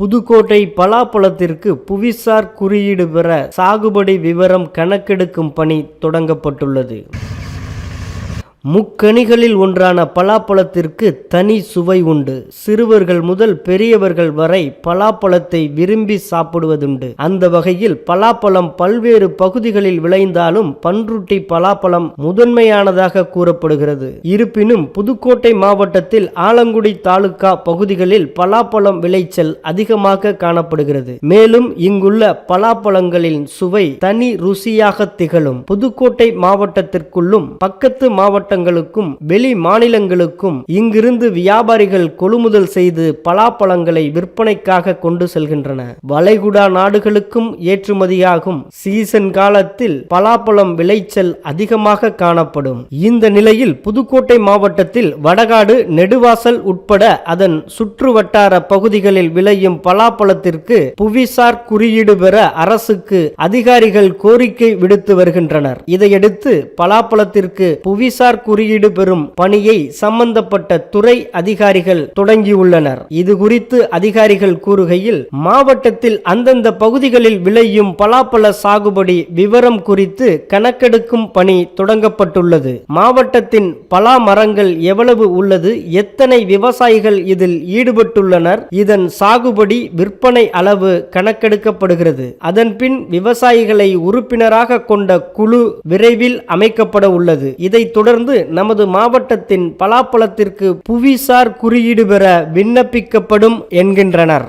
புதுக்கோட்டை பலாப்பழத்திற்கு புவிசார் குறியீடு பெற சாகுபடி விவரம் கணக்கெடுக்கும் பணி தொடங்கப்பட்டுள்ளது. முக்கணிகளில் ஒன்றான பலாப்பழத்திற்கு தனி சுவை உண்டு. சிறுவர்கள் முதல் பெரியவர்கள் வரை பலாப்பழத்தை விரும்பி சாப்பிடுவதுண்டு. அந்த வகையில் பலாப்பழம் பல்வேறு பகுதிகளில் விளைந்தாலும் பன்ருட்டி பலாப்பழம் முதன்மையானதாக கூறப்படுகிறது. இருப்பினும் புதுக்கோட்டை மாவட்டத்தில் ஆலங்குடி தாலுகா பகுதிகளில் பலாப்பழம் விளைச்சல் அதிகமாக காணப்படுகிறது. மேலும் இங்குள்ள பலாப்பழங்களின் சுவை தனி ருசியாக திகழும். புதுக்கோட்டை மாவட்டத்திற்குள்ளும் பக்கத்து மாவட்ட மாவட்டங்களுக்கும் வெளி மாநிலங்களுக்கும் இங்கிருந்து வியாபாரிகள் கொள்முதல் செய்து பலாப்பழங்களை விற்பனைக்காக கொண்டு செல்கின்றன. வளைகுடா நாடுகளுக்கும் ஏற்றுமதியாகும். சீசன் காலத்தில் பலாப்பழம் விளைச்சல் அதிகமாக காணப்படும். இந்த நிலையில் புதுக்கோட்டை மாவட்டத்தில் வடகாடு நெடுவாசல் உட்பட அதன் சுற்று வட்டார பகுதிகளில் விளையும் பலாப்பழத்திற்கு புவிசார் குறியீடு பெற அரசுக்கு அதிகாரிகள் கோரிக்கை விடுத்து வருகின்றனர். இதையடுத்து பலாப்பழத்திற்கு புவிசார் குறியீடு பெறும் பணியை சம்பந்தப்பட்ட துறை அதிகாரிகள் தொடங்கியுள்ளனர். இது குறித்து அதிகாரிகள் கூறுகையில் மாவட்டத்தில் அந்தந்த பகுதிகளில் விளையும் பலாப்பழ சாகுபடி விவரம் குறித்து கணக்கெடுக்கும் பணி தொடங்கப்பட்டுள்ளது. மாவட்டத்தின் பலா மரங்கள் எவ்வளவு உள்ளது எத்தனை விவசாயிகள் இதில் ஈடுபட்டுள்ளனர் இதன் சாகுபடி விற்பனை அளவு கணக்கெடுக்கப்படுகிறது. அதன்பின் விவசாயிகளை உறுப்பினராக கொண்ட குழு விரைவில் அமைக்கப்பட உள்ளது. இதைத் தொடர்ந்து நமது மாவட்டத்தின் பலாப்பழத்திற்கு புவிசார் குறியீடு பெற விண்ணப்பிக்கப்படும் என்கின்றனர்.